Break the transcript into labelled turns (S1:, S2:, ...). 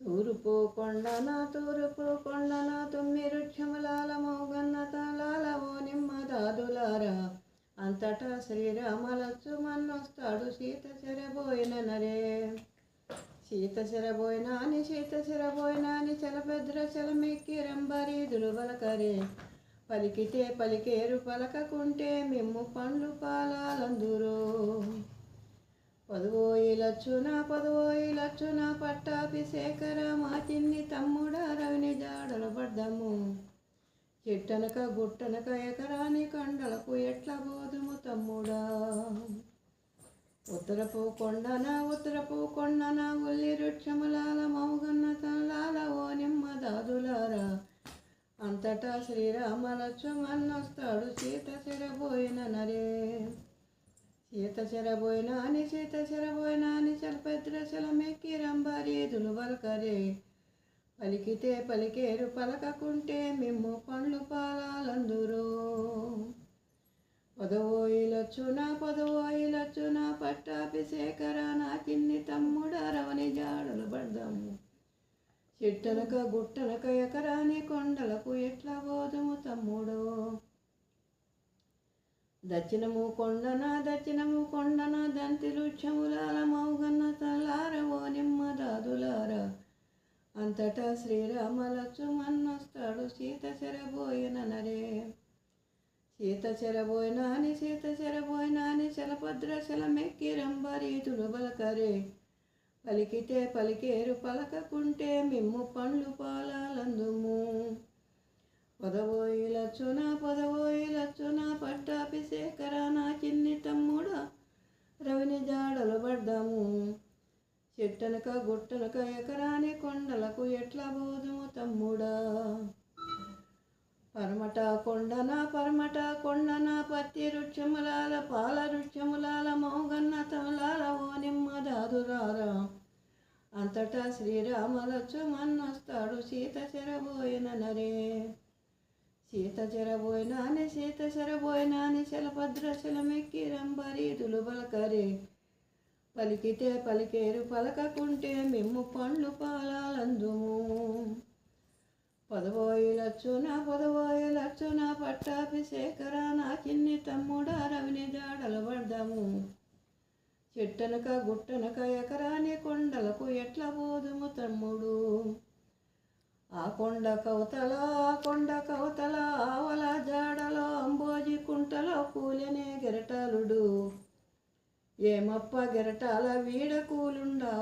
S1: తూర్పు కొండన తూర్పు కొండన తొమ్మిది వృక్షములాల మోగన్న తలాల ఓ నిమ్మ దాదులారా అంతటా శ్రీరామలచ్చు మన్నొస్తాడు సీత చెరబోయిన నరే. సీత చెరబోయినాని సీత చెరబోయినాని చలపెద్ర చలమెక్కి రంబరీదులు పలకరే పలికితే పలికేరు పలకకుంటే మిమ్ము పండ్లు పాలాలందురు పదవోయి లచ్చున పట్టాభిషేకర మా చిన్ని తమ్ముడ రవిని జాడలు పడ్డము చెట్టనక గుట్టనక ఎకరాని కండలకు ఎట్ల బోధము తమ్ముడా? ఉత్తరపు కొండన ఉత్తరపు కొండన ఉల్లి వృక్షములాల మౌగన్న తలాల ఓ నిమ్మ దాదులారా? అంతటా శ్రీరామ లక్ష్మణొస్తాడు సీత చెరబోయిన నరే. సీత చెరబోయినా అని సీత చెరబోయిన అని చలపెద్ర చలమెక్కి రంబారీదులు పలికితే పలికేరు పలకకుంటే మిమ్ము పండ్లు పాలాలందురు. పదవోయిలచ్చున పదవోయిలచ్చున పట్టాభిషేకర నా చిన్ని తమ్ముడ రవని జాడలు పడదాము చెట్టనక గుట్టనక ఎకరాని కొండలకు ఎట్లా పోదుము తమ్ముడు. దక్షిణము కొండన దక్షిణము కొండన దంతి వృక్షములాల మౌగన్న తలారవో నిమ్మ దాదులారా అంతటా శ్రీరామ లక్ష్మణొస్తాడు సీత చెరబోయిన నరే. సీత చెరబోయినాని సీత చెరబోయినాని శలభద్ర శలమెక్కి చలమెక్కి బలకరే పలికితే పలికేరు పలకకుంటే మిమ్ము పండ్లు పాలందుము పాలాలందుము పదవోయిలచ్చున పట్టాపి శేఖర నా చిన్ని తమ్ముడ. రవిని జాడలు పడ్డాము చెట్టనక గుట్టనక ఎకరాని కొండలకు ఎట్లా బోధము తమ్ముడా? పరమట కొండన పరమట కొండన పత్తి రుక్షములాల పాల రుక్షములాల మౌగన్న తమలాల ఓ నిమ్మ దాదురారా అంతటా శ్రీరామలచ్చు మన్నొస్తాడు సీత చెరబోయిన నరే. సీత చెరబోయినాని సీత చెరబోయినాని శలభద్ర శలమెక్కి రంబరీదులు బలకరే. పలికితే పలికేరు పలకకుంటే మిమ్ము పండ్లు పాలాలందుము. పదవోయిలచ్చున పదవోయిలచ్చున పట్టాభిషేకర నా చిన్ని తమ్ముడ రవిని జాడలు పడ్డాము చెట్టనక గుట్టనక ఎకరాని కొండలకు ఎట్లా పోదుము తమ్ముడు? ఆ కొండ కవతల ఆ కొండ కవతల ఆవల జాడలో అంబోజి కుంటలో కూలనే గిరటాలుడు. ఏమప్ప గిరటాల వీడ కూలుండా